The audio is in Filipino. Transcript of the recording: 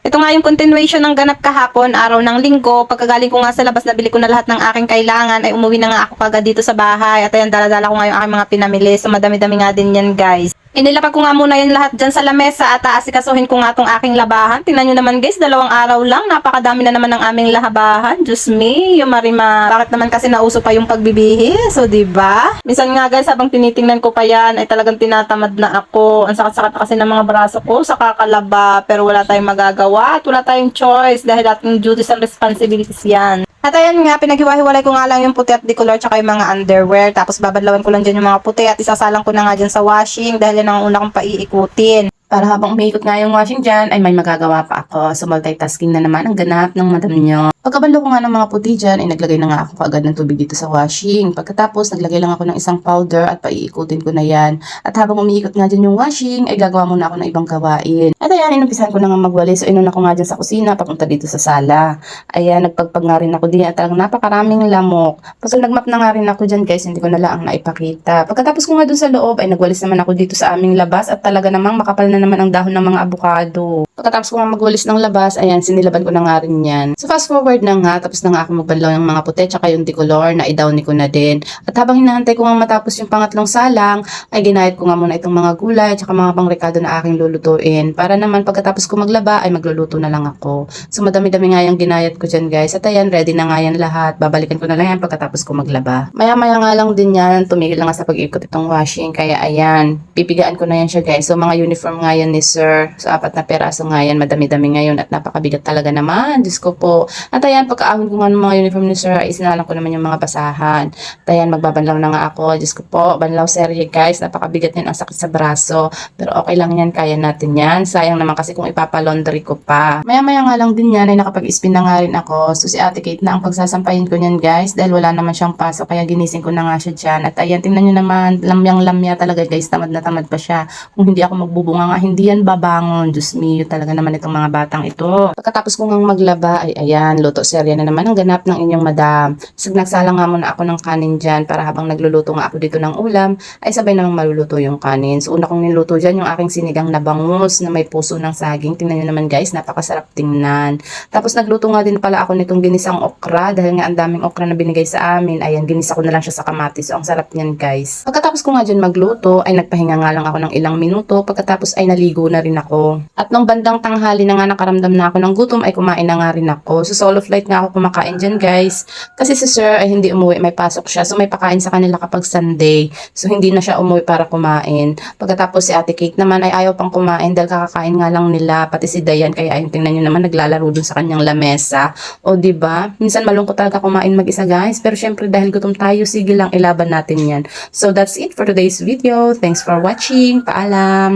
Ito nga yung continuation ng ganap kahapon, araw ng linggo. Pagkagaling ko nga sa labas, nabili ko na lahat ng aking kailangan. Ay umuwi na nga ako kagad dito sa bahay. At ayan, dala-dala ko nga yung aking mga pinamili. So madami-dami nga din yan guys. Inilapag ko nga muna yan lahat dyan sa lamesa at aasikasuhin ko nga tong aking labahan. Tingnan nyo naman guys, dalawang araw lang. Napakadami na naman ng aming labahan. Diyos me, yung marima. Bakit naman kasi nauso pa yung pagbibihi? So, ba? Minsan nga guys, habang tinitingnan ko pa yan, ay talagang tinatamad na ako. Ang sakit-sakit na kasi ng mga braso ko sa kakalaba. Pero wala tayong magagawa at wala tayong choice dahil ating duties and responsibilities yan. At ayan nga, pinaghiwa-hiwalay ko nga lang yung puti at decolor tsaka yung mga underwear. Tapos babadlawan ko lang dyan yung mga puti at isasalang ko na nga dyan sa washing dahil yan ang una kong paiikutin. Para habang umiikot nga yung washing dyan, ay may magagawa pa ako. So multitasking na naman ang ganap ng madam nyo. Pagkabalo ko nga ng mga puti dyan, ay naglagay na nga ako kaagad ng tubig dito sa washing. Pagkatapos, naglagay lang ako ng isang powder at paiikutin ko na yan. At habang umiikot nga dyan yung washing, ay gagawa muna ako ng ibang gawain. At ayan, inumpisahan ko na nga magwalis. So inuna ko nga dyan sa kusina, papunta dito sa sala. Ayan, nagpagpag nga rin ako din at talagang napakaraming lamok. Pag nagmap na nga rin ako dyan guys, hindi ko na lang naipakita. Pagkatapos ko nga dun sa loob, ay nagwalis naman ako dito sa aming labas at talaga namang makapal na naman ang dahon ng mga abukado. Pagkatapos ko nga magwalis ng labas, ayan, sinilaban ko na nga rin yan. So fast forward na nga, tapos na nga ako magbanlaw ng mga puti, tsaka yung decolor na i-downy ko na din. At habang hinahantay ko nga matapos yung pangatlong salang, ay ginayat ko nga muna itong mga gulay, tsaka mga pangrekado na aking lulutuin. Para naman pagkatapos ko maglaba, ay magluluto na lang ako. So madami-dami nga yung ginayat ko dyan guys. At ayan, ready na nga yan lahat. Babalikan ko na lang yan pagkatapos ko maglaba. Maya-maya nga lang din yan, tumigil na nga sa pag-ikot itong washing. Kaya ayan, pipigaan ko na yan siya guys. So mga uniform nga yan ni sir. So apat na peraso nga yan, madami-dami ngayon at napakabigat talaga naman. Diyos ko po. At ayan, pagkaahon ko nga ng mga uniform ni sir, isinalang ko naman yung mga basahan. At ayan, magbabanlaw na nga ako. Diyos ko po, banlaw serye guys. Napakabigat yan, ang sakit sa braso. Pero okay lang yan, kaya natin yan. Sayang naman kasi kung ipapalaundry ko pa. Maya-maya nga lang din yan ay nakapag-spin na nga rin ako. So si Ate Kate na ang pagsasampayin ko niyan guys dahil wala naman siyang pasok kaya ginising ko na nga siya dyan. At ayan, tingnan nyo naman, lamyang-lamya talaga guys. Tamad na tamad pa siya. Kung hindi ako magbubunga nga, hindi yan babangon. Diyos me, naman itong mga batang ito. Pagkatapos ko nga maglaba, ay ayan, luto serya na naman ang ganap ng inyong madam. So nagsala nga muna ako ng kanin dyan para habang nagluluto nga ako dito ng ulam, ay sabay namang maluluto yung kanin. So una kong niluto dyan yung aking sinigang na bangus na may puso ng saging. Tingnan nyo naman guys, napakasarap tingnan. Tapos nagluto nga din pala ako nitong ginisang okra dahil nga ang daming okra na binigay sa amin. Ayan, ginisa ko na lang siya sa kamatis. So ang sarap niyan guys. Pagkatapos ko nga dyan magluto, ay nagpahinga nga lang ako ng ilang minuto. Pagkatapos ay naligo na rin ako. At nung bandang tanghali na nga nakaramdam na ako ng gutom, ay kumain na nga rin ako. So solo flight nga ako kumakain dyan guys. Kasi si sir ay hindi umuwi, may pasok siya. So may pakain sa kanila kapag Sunday. So hindi na siya umuwi para kumain. Pagkatapos si Ate Kate naman ay ayaw pang kumain dahil kakakain nga lang nila. Pati si Dayan, kaya ayun tingnan nyo naman naglalaro dun sa kanyang lamesa. O ba Minsan malungkot talaga kumain mag-isa guys. Pero syempre dahil gutom tayo, sige lang ilaban natin yan. So that's it for today's video. Thanks for watching. Paalam!